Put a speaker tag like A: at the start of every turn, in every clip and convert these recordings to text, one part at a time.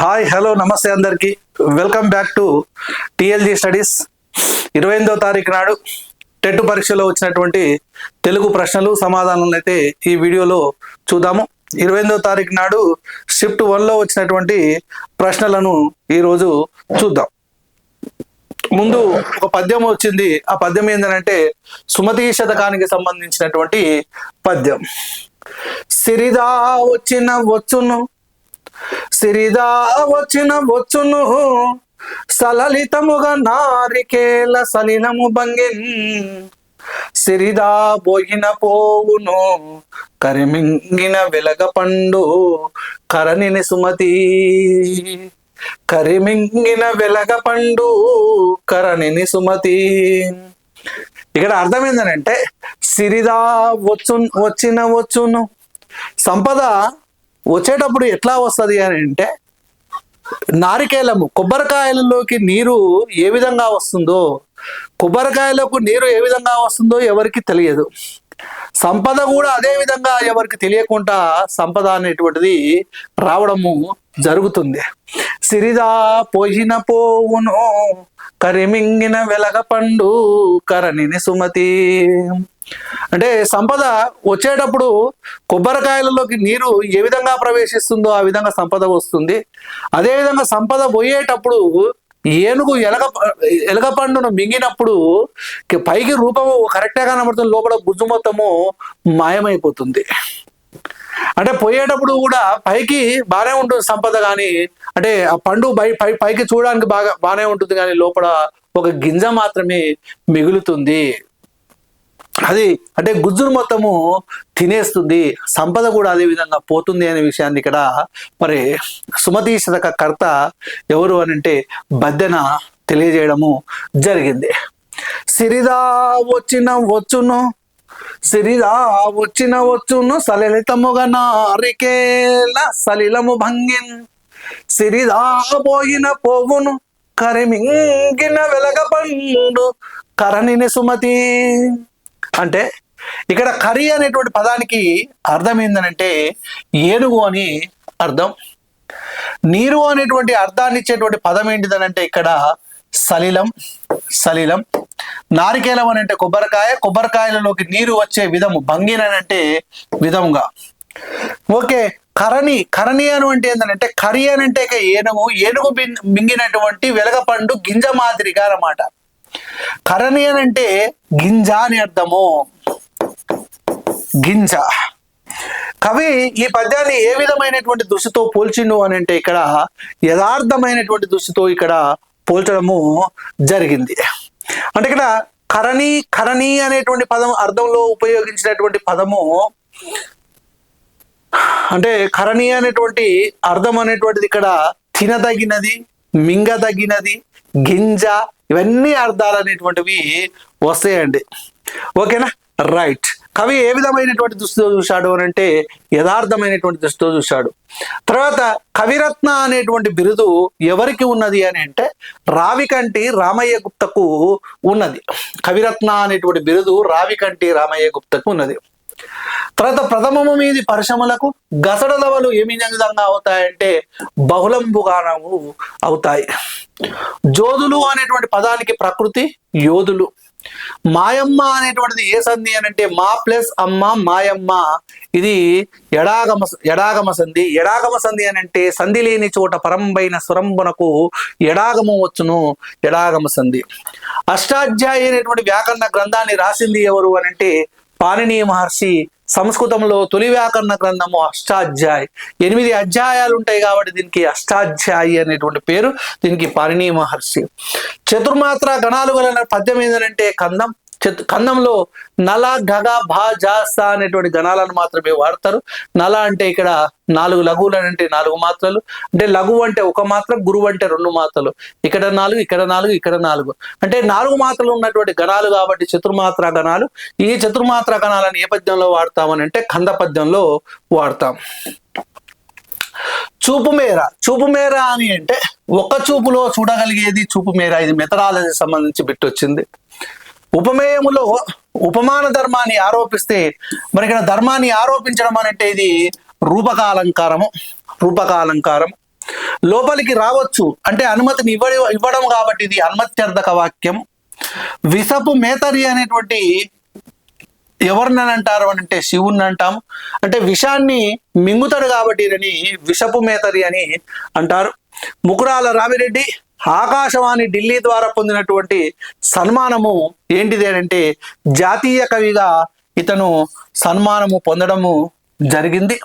A: Hi hello నమస్తే అందరికి. Welcome back to TLG studies ఇరవై ఎనిమిదో తారీఖు నాడు టెట్ పరీక్షలో వచ్చినటువంటి తెలుగు ప్రశ్నలు సమాధానాలు అయితే ఈ వీడియోలో చూద్దాము. ఇరవై ఎనిమిదో తారీఖు నాడు షిఫ్ట్ వన్లో వచ్చినటువంటి ప్రశ్నలను ఈరోజు చూద్దాం. ముందు ఒక పద్యం వచ్చింది. ఆ పద్యం ఏంటంటే సుమతి శతకానికి సంబంధించినటువంటి పద్యం. సిరిదా వచ్చిన వచ్చును సిరిదా వచ్చిన వచ్చును సలలితముగా నారికేల సలినము భంగిన్ సిరిదా పోయిన పోవును కరిమింగిన వెలగ పండు కరణిని సుమతి. కరిమింగిన వెలగ పండు కరణిని సుమతి. ఇక్కడ అర్థం ఏంటంటే సిరిదా వచ్చు వచ్చిన వచ్చును సంపద వచ్చేటప్పుడు ఎట్లా వస్తుంది అని అంటే నారికేలము కొబ్బరికాయలలోకి నీరు ఏ విధంగా వస్తుందో కొబ్బరికాయలకు నీరు ఏ విధంగా వస్తుందో ఎవరికి తెలియదు. సంపద కూడా అదే విధంగా ఎవరికి తెలియకుండా సంపద అనేటువంటిది రావడము జరుగుతుంది. సిరిదా పోయిన పోవును కరిమింగిన వెలగ పండు కరణిని సుమతి. అంటే సంపద వచ్చేటప్పుడు కొబ్బరికాయలలోకి నీరు ఏ విధంగా ప్రవేశిస్తుందో ఆ విధంగా సంపద వస్తుంది. అదే విధంగా సంపద పోయేటప్పుడు ఏనుగు ఎలగ ఎలగ పండును మింగినప్పుడు పైకి రూపము కరెక్టే కనబడుతుంది లోపల గుజ్జు మొత్తము మాయమైపోతుంది. అంటే పోయేటప్పుడు కూడా పైకి బాగానే ఉంటుంది సంపద కానీ అంటే ఆ పండు పై పై పైకి చూడడానికి బాగా బాగానే ఉంటుంది కానీ లోపల ఒక గింజ మాత్రమే మిగులుతుంది. అది అంటే గుజ్జును మొత్తము తినేస్తుంది సంపద కూడా అదే విధంగా పోతుంది అనే విషయాన్ని ఇక్కడ మరి సుమతి శతక కర్త ఎవరు అని అంటే బద్దెన తెలియజేయడము జరిగింది. సిరిదా వచ్చిన వచ్చును సిరిదా వచ్చిన వచ్చును సలలితముగా నారికేల సలిలము భంగిన్ సిరిదా పోయిన పోవును కరిమింగిన వెలగ పండు కరణిని సుమతి. అంటే ఇక్కడ కరి అనేటువంటి పదానికి అర్థం ఏంటంటే ఏనుగు అని అర్థం. నీరు అనేటువంటి అర్థాన్ని ఇచ్చేటువంటి పదం ఏంటిదనంటే ఇక్కడ సలిలం సలిలం. నారికేలం అని అంటే కొబ్బరికాయ కొబ్బరికాయలలోకి నీరు వచ్చే విధము భంగిన అని అంటే విధముగా. ఓకే కరణి కరణి అని అంటే ఏంటంటే కరి అని అంటే ఇక ఏనుగు ఏనుగు బిన్- మింగినటువంటి వెలగపండు గింజ మాదిరిగా అన్నమాట. కరణి అని అంటే గింజ అని అర్థము. గింజ. కవి ఈ పద్యాన్ని ఏ విధమైనటువంటి దృష్టితో పోల్చిండు అని అంటే ఇక్కడ యథార్థమైనటువంటి దృష్టితో ఇక్కడ పోల్చడము జరిగింది. అంటే ఇక్కడ కరణి కరణి అనేటువంటి పదం అర్థంలో ఉపయోగించినటువంటి పదము అంటే కరణి అనేటువంటి అర్థం అనేటువంటిది ఇక్కడ తినదగినది మింగదగినది గింజ ఇవన్నీ అర్థాలు అనేటువంటివి వస్తాయండి. ఓకేనా? రైట్. కవి ఏ విధమైనటువంటి దృష్టితో చూశాడు అని అంటే యథార్థమైనటువంటి దృష్టితో చూశాడు. తర్వాత కవిరత్న అనేటువంటి బిరుదు ఎవరికి ఉన్నది అని అంటే రావికంటి రామయ్య గుప్తకు ఉన్నది. కవిరత్న అనేటువంటి బిరుదు రావికంటి రామయ్య గుప్తకు ఉన్నది. తర్వాత ప్రథమము మీది పరిశ్రమలకు గసడలవలు ఏమి విధంగా అవుతాయంటే బహుళంబుగానము అవుతాయి. జోదులు అనేటువంటి పదానికి ప్రకృతి యోధులు మాయమ్మ అనేటువంటిది ఏ సంధి అని అంటే మా ప్లస్ అమ్మ మాయమ్మ. ఇది ఎడాగమ ఎడాగమ సంధి. ఎడాగమ సంధి అని అంటే సంధి లేని చోట పరంబైన స్వరంబునకు ఎడాగము వచ్చును ఎడాగమ సంధి. అష్టాధ్యాయ అనేటువంటి వ్యాకరణ గ్రంథాన్ని రాసింది ఎవరు అని అంటే పాణిని మహర్షి సంస్కృతంలో తొలి వ్యాకరణ గ్రంథము అష్టాధ్యాయ్. ఎనిమిది అధ్యాయాలు ఉంటాయి కాబట్టి దీనికి అష్టాధ్యాయి అనేటువంటి పేరు దీనికి పాణిని మహర్షి. చతుర్మాత్ర గణాలు గల పద్యం ఏంటంటే కందం కందంలో నల గగ భా జాస అనేటువంటి గణాలను మాత్రమే వాడతారు. నల అంటే ఇక్కడ నాలుగు లఘువులు అంటే నాలుగు మాత్రలు. అంటే లఘువు అంటే ఒక మాత్ర గురువు అంటే రెండు మాత్రలు. ఇక్కడ నాలుగు ఇక్కడ నాలుగు ఇక్కడ నాలుగు. అంటే నాలుగు మాత్రలు ఉన్నటువంటి గణాలు కాబట్టి చతుర్మాత్ర గణాలు. ఈ చతుర్మాత్ర గణాలను ఏ పద్యంలో వాడతామని అంటే కంద పద్యంలో వాడతాం. చూపు మేర. చూపు మేర అని అంటే ఒక చూపులో చూడగలిగేది చూపు మేర. ఇది మెథడాలజీ సంబంధించి పెట్టొచ్చింది ఉపమేయములో ఉపమాన ధర్మాన్ని ఆరోపిస్తే మరి ఇక్కడ ధర్మాన్ని ఆరోపించడం అనంటే ఇది రూపకాలంకారము రూపకాలంకారం లోపలికి రావచ్చు. అంటే అనుమతిని ఇవ్వ ఇవ్వడం కాబట్టి ఇది అనుమత్యర్థక వాక్యం. విసపు మేతరి అనేటువంటి ఎవరిని అంటారు అని అంటే శివుణ్ణి అంటాం అంటే విషాన్ని మింగుతాడు కాబట్టి విషపు మేతరి అని అంటారు. ముకురాల రామిరెడ్డి ఆకాశవాణి ఢిల్లీ ద్వారా పొందినటువంటి సన్మానము ఏంటిది అని అంటే జాతీయ కవిగా ఇతను సన్మానము పొందడము జరిగింది.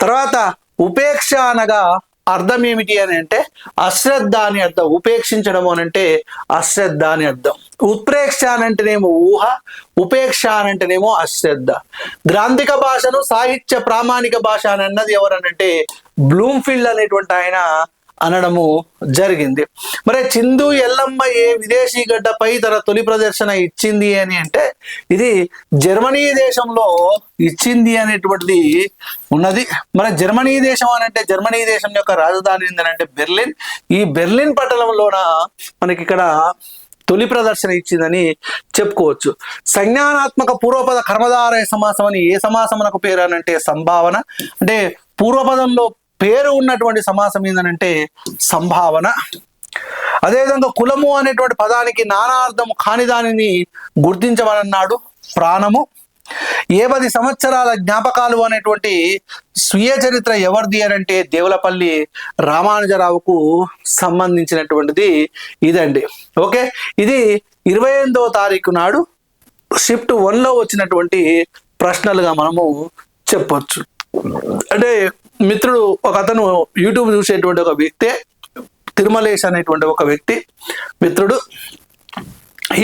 A: తర్వాత ఉపేక్ష అనగా అర్థం ఏమిటి అని అంటే అశ్రద్ధ అని అర్థం. ఉపేక్షించడం అని అంటే అశ్రద్ధ అని అర్థం. ఉత్ప్రేక్ష అని అంటేనేమో ఊహ ఉపేక్ష అని అంటేనేమో అశ్రద్ధ. గ్రాంధిక భాషను సాహిత్య ప్రామాణిక భాష అని అన్నది ఎవరనంటే బ్లూమ్ఫీల్డ్ అనేటువంటి ఆయన అనడము జరిగింది. మరి చిందు ఎల్లమ్మ ఏ విదేశీ గడ్డపై తన తొలి ప్రదర్శన ఇచ్చింది అని అంటే ఇది జర్మనీ దేశంలో ఇచ్చింది అనేటువంటిది ఉన్నది. మరి జర్మనీ దేశం అని అంటే జర్మనీ దేశం యొక్క రాజధాని ఏంటంటే బెర్లిన్. ఈ బెర్లిన్ పట్టణంలోన మనకి ఇక్కడ తొలి ప్రదర్శన ఇచ్చిందని చెప్పుకోవచ్చు. సంజ్ఞానాత్మక పూర్వపద కర్మధారయ సమాసం అని ఏ సమాసం పేరు అని అంటే సంభావన. అంటే పూర్వపదంలో పేరు ఉన్నటువంటి సమాసం ఏంటంటే సంభావన. అదేవిధంగా కులము అనేటువంటి పదానికి నానార్థము కాని దానిని గుర్తించమన్నాడు ప్రాణము. ఏ పది సంవత్సరాల జ్ఞాపకాలు అనేటువంటి స్వీయ చరిత్ర ఎవరిది అని అంటే దేవులపల్లి రామానుజరావుకు సంబంధించినటువంటిది ఇదండి. ఓకే? ఇది ఇరవై ఎనిమిదవ తారీఖు నాడు షిఫ్ట్ వన్లో వచ్చినటువంటి ప్రశ్నలుగా మనము చెప్పొచ్చు. అంటే మిత్రుడు ఒక అతను యూట్యూబ్ చూసేటువంటి ఒక వ్యక్తే తిరుమలేష్ అనేటువంటి ఒక వ్యక్తి. మిత్రుడు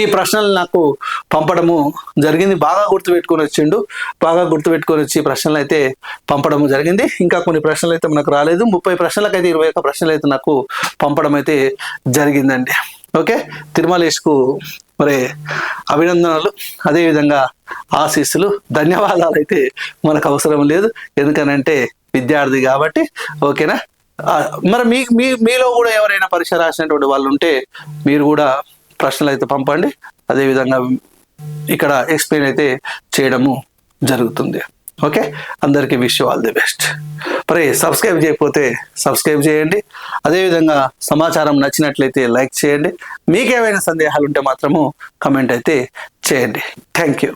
A: ఈ ప్రశ్నలు నాకు పంపడము జరిగింది. బాగా గుర్తుపెట్టుకొని వచ్చిండు. బాగా గుర్తుపెట్టుకొని వచ్చి ప్రశ్నలు అయితే పంపడము జరిగింది. ఇంకా కొన్ని ప్రశ్నలు అయితే మనకు రాలేదు. ముప్పై ప్రశ్నలకైతే ఇరవై ఒక్క ప్రశ్నలు అయితే నాకు పంపడం అయితే జరిగిందండి. ఓకే? తిరుమలేష్కు మరి అభినందనలు. అదేవిధంగా ఆశీస్సులు ధన్యవాదాలు అయితే మనకు అవసరం లేదు. ఎందుకనంటే విద్యార్థి కాబట్టి ఓకేనా? మరి మీ మీ మీలో కూడా ఎవరైనా పరీక్ష రాసినటువంటి వాళ్ళు ఉంటే మీరు కూడా ప్రశ్నలు అయితే పంపండి. అదేవిధంగా ఇక్కడ ఎక్స్ప్లెయిన్ అయితే చేయడము జరుగుతుంది. ఓకే? అందరికీ విష్ ఆల్ ది బెస్ట్ మరి సబ్స్క్రైబ్ చేయకపోతే సబ్స్క్రైబ్ చేయండి. అదేవిధంగా సమాచారం నచ్చినట్లయితే లైక్ చేయండి. మీకేమైనా సందేహాలు ఉంటే మాత్రము కమెంట్ అయితే చేయండి. Thank you